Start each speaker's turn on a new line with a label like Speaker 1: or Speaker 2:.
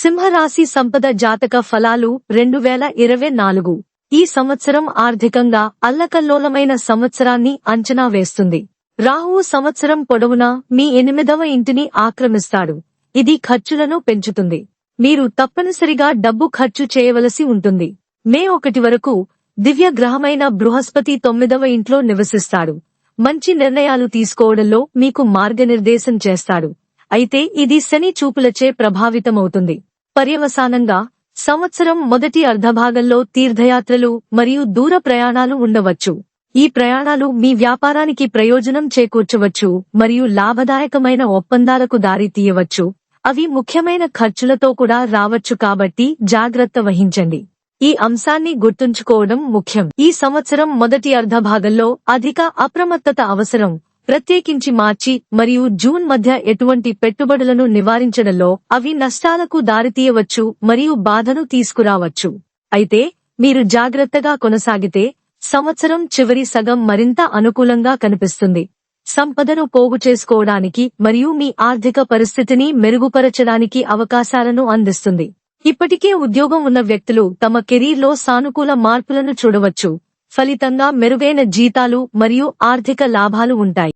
Speaker 1: సింహరాశి సంపద జాతక ఫలాలు రెండు వేల ఇరవై నాలుగు. ఈ సంవత్సరం ఆర్థికంగా అల్లకల్లోలమైన సంవత్సరాన్ని అంచనా వేస్తుంది. రాహువు సంవత్సరం పొడవునా మీ ఎనిమిదవ ఇంటిని ఆక్రమిస్తాడు. ఇది ఖర్చులను పెంచుతుంది. మీరు తప్పనిసరిగా డబ్బు ఖర్చు చేయవలసి ఉంటుంది. మే ఒకటి వరకు దివ్య గ్రహమైన బృహస్పతి తొమ్మిదవ ఇంట్లో నివసిస్తాడు. మంచి నిర్ణయాలు తీసుకోవడంలో మీకు మార్గనిర్దేశం చేస్తాడు. అయితే ఇది శని చూపులచే ప్రభావితమవుతుంది. పర్యవసానంగా సంవత్సరం మొదటి అర్ధభాగంలో తీర్థయాత్రలు మరియు దూర ప్రయాణాలు ఉండవచ్చు. ఈ ప్రయాణాలు మీ వ్యాపారానికి ప్రయోజనం చేకూర్చవచ్చు మరియు లాభదాయకమైన ఒప్పందాలకు దారి తీయవచ్చు అవి ముఖ్యమైన ఖర్చులతో కూడా రావచ్చు కాబట్టి జాగ్రత్త వహించండి. ఈ అంశాన్ని గుర్తుంచుకోవడం ముఖ్యం. ఈ సంవత్సరం మొదటి అర్ధభాగంలో అధిక అప్రమత్తత అవసరం. ప్రత్యేకించి మార్చి మరియు జూన్ మధ్య ఎటువంటి పెట్టుబడులను నివారించడంలో అవి నష్టాలకు దారితీయవచ్చు మరియు బాధను తీసుకురావచ్చు. అయితే మీరు జాగ్రత్తగా కొనసాగితే సంవత్సరం చివరి సగం మరింత అనుకూలంగా కనిపిస్తుంది. సంపదను పోగు చేసుకోవడానికి మరియు మీ ఆర్థిక పరిస్థితిని మెరుగుపరచడానికి అవకాశాలను అందిస్తుంది. ఇప్పటికే ఉద్యోగం ఉన్న వ్యక్తులు తమ కెరీర్లో సానుకూల మార్పులను చూడవచ్చు. ఫలితంగా మెరుగైన జీతాలు మరియు ఆర్థిక లాభాలు ఉంటాయి.